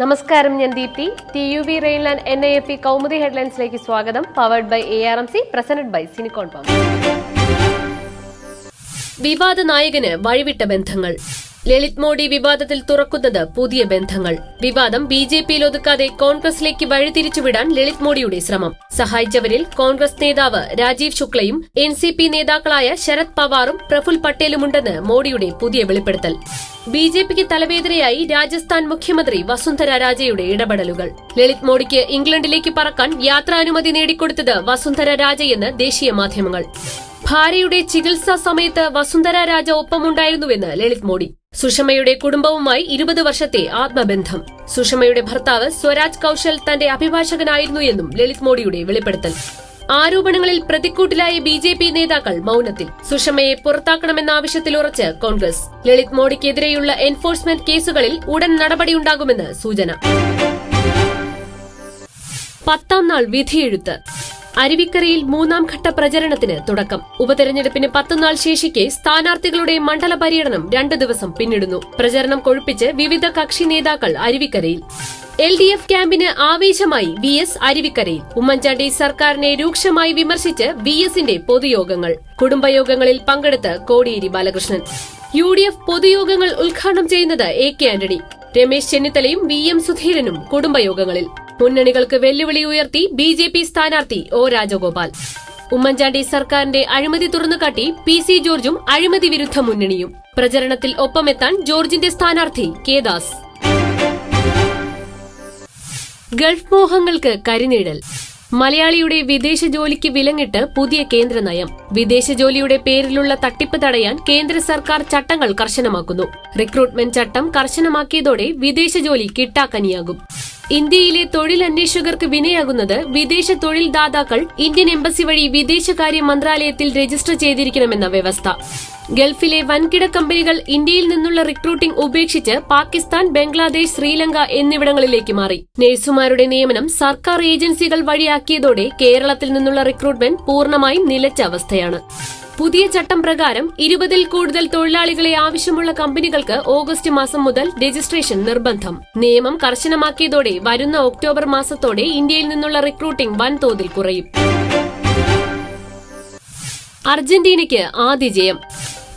നമസ്കാരം ഞാൻ Deepthi. T U V Rheinland N I F Kaumudi ഹെഡ്ലൈൻസിലേക്ക് സ്വാഗതം. Powered by A R M C presented by സിനിക്കോൺ pump. വിവാദ നായകന് വഴിവിട്ട ബന്ധങ്ങൾ. ലളിത് മോഡി വിവാദത്തിൽ തുറക്കുന്നത് പുതിയ ബന്ധങ്ങൾ. വിവാദം ബി ജെ പിയിൽ ഒതുക്കാതെ കോൺഗ്രസിലേക്ക് വഴിതിരിച്ചുവിടാൻ ലളിത് മോഡിയുടെ ശ്രമം. സഹായിച്ചവരിൽ കോൺഗ്രസ് നേതാവ് രാജീവ് ശുക്ലയും എൻ സി പി നേതാക്കളായ ശരത് പവാറും പ്രഫുൽ പട്ടേലുമുണ്ടെന്ന് മോഡിയുടെ പുതിയ വെളിപ്പെടുത്തൽ. ബി ജെ പിക്ക് തലവേദനയായി രാജസ്ഥാൻ മുഖ്യമന്ത്രി വസുന്ധര രാജയുടെ ഇടപെടലുകൾ. ലളിത് മോഡിക്ക് ഇംഗ്ലണ്ടിലേക്ക് പറക്കാൻ യാത്രാനുമതി നേടിക്കൊടുത്തത് വസുന്ധര രാജയെന്ന് ദേശീയ മാധ്യമങ്ങൾ. ഭാര്യയുടെ ചികിത്സാ സമയത്ത് വസുന്ധര രാജ ഒപ്പമുണ്ടായിരുന്നുവെന്ന് ലളിത് മോഡി. സുഷമയുടെ കുടുംബവുമായി ഇരുപത് വർഷത്തെ ആത്മബന്ധം. സുഷമയുടെ ഭർത്താവ് സ്വരാജ് കൌശൽ തന്റെ അഭിഭാഷകനായിരുന്നു എന്നും ലളിത് മോഡിയുടെ വെളിപ്പെടുത്തൽ. ആരോപണങ്ങളിൽ പ്രതിക്കൂട്ടിലായ ബി ജെ പി നേതാക്കൾ മൌനത്തിൽ. സുഷമയെ പുറത്താക്കണമെന്ന ആവശ്യത്തിൽ ഉറച്ച് കോൺഗ്രസ്. ലളിത് മോഡിക്കെതിരെയുള്ള എൻഫോഴ്സ്മെന്റ് കേസുകളിൽ ഉടൻ നടപടിയുണ്ടാകുമെന്ന് സൂചന. പത്താം നാൾ വിധിയെഴുത്ത്. അരുവിക്കരയിൽ മൂന്നാം ഘട്ട പ്രചരണത്തിന് തുടക്കം. ഉപതെരഞ്ഞെടുപ്പിന് പത്തുനാൾ ശേഷിക്കെ സ്ഥാനാർത്ഥികളുടെ മണ്ഡല പര്യടനം രണ്ടു ദിവസം പിന്നിടുന്നു. പ്രചരണം കൊഴുപ്പിച്ച് വിവിധ കക്ഷി നേതാക്കൾ അരുവിക്കരയിൽ. എൽ ഡി എഫ് ക്യാമ്പിന് ആവേശമായി വി എസ് അരുവിക്കരയിൽ. ഉമ്മൻചാണ്ടി സർക്കാരിനെ രൂക്ഷമായി വിമർശിച്ച് വി എസിന്റെ പൊതുയോഗങ്ങൾ. കുടുംബയോഗങ്ങളിൽ പങ്കെടുത്ത് Kodiyeri Balakrishnan. U D F പൊതുയോഗങ്ങൾ ഉദ്ഘാടനം ചെയ്യുന്നത് എ കെ ആന്റണി. രമേശ് ചെന്നിത്തലയും വി എം സുധീരനും കുടുംബയോഗങ്ങളിൽ. മുന്നണികൾക്ക് വെല്ലുവിളി ഉയർത്തി ബി ജെ പി സ്ഥാനാർത്ഥി ഒ രാജഗോപാൽ. ഉമ്മൻചാണ്ടി സർക്കാരിന്റെ അഴിമതി തുറന്നുകാട്ടി പി സി ജോർജും അഴിമതി വിരുദ്ധ മുന്നണിയും. പ്രചരണത്തിൽ ഒപ്പമെത്താൻ ജോർജിന്റെ സ്ഥാനാർത്ഥി കെ ദാസ്. ഗൾഫ് മോഹങ്ങൾക്ക് കരിനീഴൽ. മലയാളിയുടെ വിദേശ ജോലിക്ക് വിലങ്ങിട്ട് പുതിയ കേന്ദ്ര നയം. വിദേശ ജോലിയുടെ പേരിലുള്ള തട്ടിപ്പ് തടയാൻ കേന്ദ്ര സർക്കാർ ചട്ടങ്ങൾ കർശനമാക്കുന്നു. റിക്രൂട്ട്മെന്റ് ചട്ടം കർശനമാക്കിയതോടെ വിദേശ ജോലി കിട്ടാക്കനിയാകും. ഇന്ത്യയിലെ തൊഴിലന്വേഷകർക്ക് വിനയാകുന്നത് വിദേശ തൊഴിൽ ദാതാക്കൾ ഇന്ത്യൻ എംബസി വഴി വിദേശകാര്യ മന്ത്രാലയത്തിൽ രജിസ്റ്റർ ചെയ്തിരിക്കണമെന്ന വ്യവസ്ഥ. ഗൾഫിലെ വൻകിട കമ്പനികൾ ഇന്ത്യയിൽ നിന്നുള്ള റിക്രൂട്ടിംഗ് ഉപേക്ഷിച്ച് പാകിസ്ഥാൻ ബംഗ്ലാദേശ് ശ്രീലങ്ക എന്നിവിടങ്ങളിലേക്ക് മാറി. നഴ്സുമാരുടെ നിയമനം സർക്കാർ ഏജൻസികൾ വഴിയാക്കിയതോടെ കേരളത്തിൽ നിന്നുള്ള റിക്രൂട്ട്മെന്റ് പൂർണമായും നിലച്ച അവസ്ഥയാണ്. പുതിയ ചട്ടം പ്രകാരം ഇരുപതിൽ കൂടുതൽ തൊഴിലാളികളെ ആവശ്യമുള്ള കമ്പനികൾക്ക് ഓഗസ്റ്റ് മാസം മുതൽ രജിസ്ട്രേഷൻ നിർബന്ധം. നിയമം കർശനമാക്കിയതോടെ വരുന്ന ഒക്ടോബർ മാസത്തോടെ ഇന്ത്യയിൽ നിന്നുള്ള റിക്രൂട്ടിംഗ് വൻതോതിൽ കുറയും. അർജന്റീനയ്ക്ക് ആദ്യ ജയം.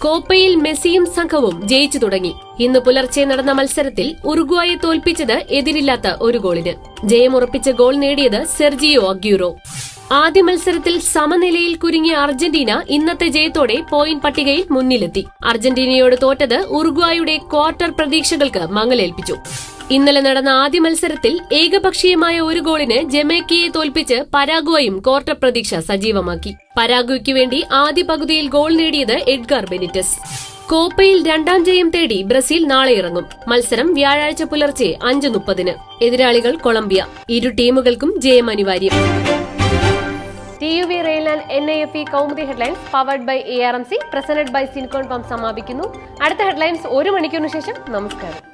കോപ്പയിൽ മെസ്സിയും സംഘവും ജയിച്ചു തുടങ്ങി. ഇന്ന് പുലർച്ചെ നടന്ന മത്സരത്തിൽ ഉറുഗ്വായെ തോൽപ്പിച്ചത് എതിരില്ലാത്ത ഒരു ഗോളിന്. ജയമുറപ്പിച്ച ഗോൾ നേടിയത് സെർജിയോ അഗ്യൂറോ. ആദ്യ മത്സരത്തിൽ സമനിലയിൽ കുരുങ്ങിയ അർജന്റീന ഇന്നത്തെ ജയത്തോടെ പോയിന്റ് പട്ടികയിൽ മുന്നിലെത്തി. അർജന്റീനയോട് തോറ്റത് ഉറുഗ്വായുടെ ക്വാർട്ടർ പ്രതീക്ഷകൾക്ക് മങ്ങലേൽപ്പിച്ചു. ഇന്നലെ നടന്ന ആദ്യ മത്സരത്തിൽ ഏകപക്ഷീയമായ ഒരു ഗോളിന് ജമൈക്കയെ തോൽപ്പിച്ച് പരാഗ്വയും ക്വാർട്ടർ പ്രതീക്ഷ സജീവമാക്കി. പരാഗ്വയ്ക്കു വേണ്ടി ആദ്യ പകുതിയിൽ ഗോൾ നേടിയത് എഡ്ഗാർ ബെനിറ്റസ്. കോപ്പയിൽ രണ്ടാം ജയം തേടി ബ്രസീൽ നാളെ ഇറങ്ങും. മത്സരം വ്യാഴാഴ്ച പുലർച്ചെ അഞ്ച് മുപ്പതിന്. എതിരാളികൾ കൊളംബിയ. ഇരു ടീമുകൾക്കും ജയം അനിവാര്യം. T U V Rheinland N I F E Kaumudi headlines powered by A R M C presented by സിൻകോൺ pump സമാപിക്കുന്നു. അടുത്ത ഹെഡ്ലൈൻസ് ഒരു മണിക്കൂറിന് ശേഷം. നമസ്കാരം.